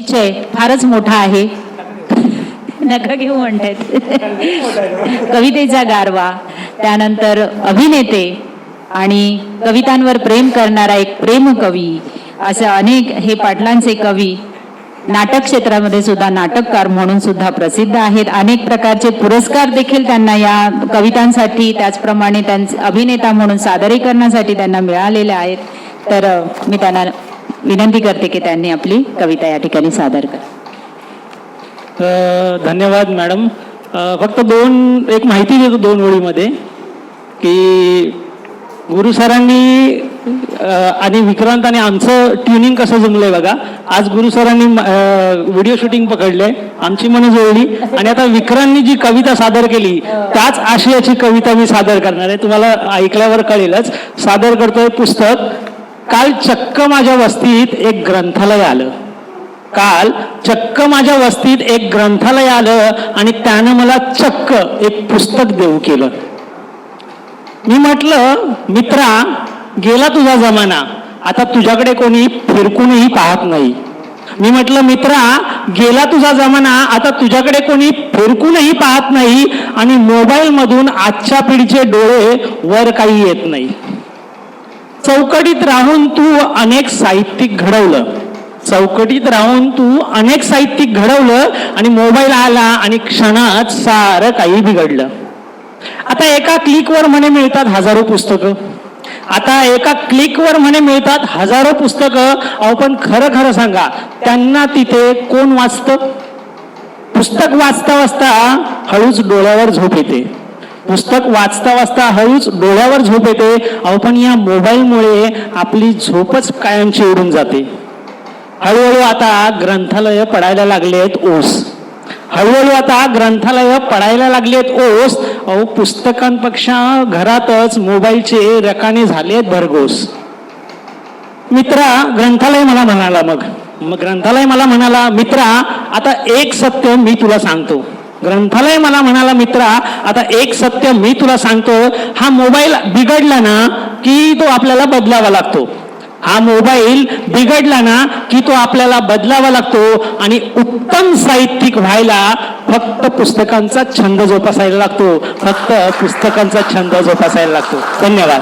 परिचय फारच मोठा आहे. नका घेऊ म्हणतायत. कवितेचा गारवा त्यानंतर अभिनेते आणि कवितांवर प्रेम करणारा एक प्रेम कवी असे अनेक हे पाटलांचे कवी नाटक क्षेत्रामध्ये सुद्धा नाटककार म्हणून सुद्धा प्रसिद्ध आहेत. अनेक प्रकारचे पुरस्कार देखील त्यांना या कवितांसाठी त्याचप्रमाणे त्यांचे अभिनेता म्हणून सादरीकरणासाठी त्यांना मिळालेले आहेत. तर मी त्यांना विनंती करते की त्यांनी आपली कविता या ठिकाणी सादर कर. धन्यवाद मॅडम. फक्त दोन एक माहिती देतो दोन ओळीमध्ये की गुरु सरांनी आणि विक्रांत आणि आमचं ट्युनिंग कसं जमलंय बघा. आज गुरु सरांनी व्हिडिओ शूटिंग पकडले आमची मन जोडली आणि आता विक्रांतनी जी कविता सादर केली त्याच आशयाची कविता मी सादर करणार आहे. तुम्हाला ऐकल्यावर कळेलच. सादर करतोय पुस्तक काल चक्क माझ्या वस्तीत एक ग्रंथालय आलं. काल चक्क माझ्या वस्तीत एक ग्रंथालय आलं आणि त्यानं मला चक्क एक पुस्तक देऊ केलं. मी म्हटलं मित्रा गेला तुझा जमाना. आता तुझ्याकडे कोणी फिरकूनही पाहत नाही. मी म्हटलं मित्रा गेला तुझा जमाना. आता तुझ्याकडे कोणी फिरकूनही पाहत नाही आणि मोबाईलमधून आजच्या पिढीचे डोळे वर काही येत नाही. चौकटीत राहून तू अनेक साहित्यिक घडवलं. चौकटीत राहून तू अनेक साहित्यिक घडवलं आणि मोबाईल आला आणि क्षणात सारं काही बिघडलं. आता एका क्लिकवर म्हणे मिळतात हजारो पुस्तकं. आता एका क्लिकवर म्हणे मिळतात हजारो पुस्तकं. अहो पण खरं खरं सांगा त्यांना तिथे कोण वाचतं? पुस्तक वाचता वाचता हळूच डोळ्यावर झोप येते. पुस्तक वाचता वाचता हळूच डोळ्यावर झोप येते. अहो पण या मोबाईलमुळे आपली झोपच कायमची उडून जाते. हळूहळू आता ग्रंथालय पडायला लागले आहेत ओस. हळूहळू आता ग्रंथालय पडायला लागलेत ओस. अहो पुस्तकांपेक्षा घरातच मोबाईलचे रकाने आहेत भरघोस. मित्रा ग्रंथालय मला म्हणाला मग. मग ग्रंथालय मला म्हणाला मित्रा आता एक सत्य मी तुला सांगतो. ग्रंथालय मला म्हणाला मित्रा आता एक सत्य मी तुला सांगतो. हा मोबाईल बिघडला ना की तो आपल्याला बदलावा लागतो. हा मोबाईल बिघडला ना की तो आपल्याला बदलावा लागतो आणि उत्तम साहित्यिक व्हायला फक्त पुस्तकांचा छंद जोपासायला लागतो. फक्त पुस्तकांचा छंद जोपासायला लागतो. धन्यवाद.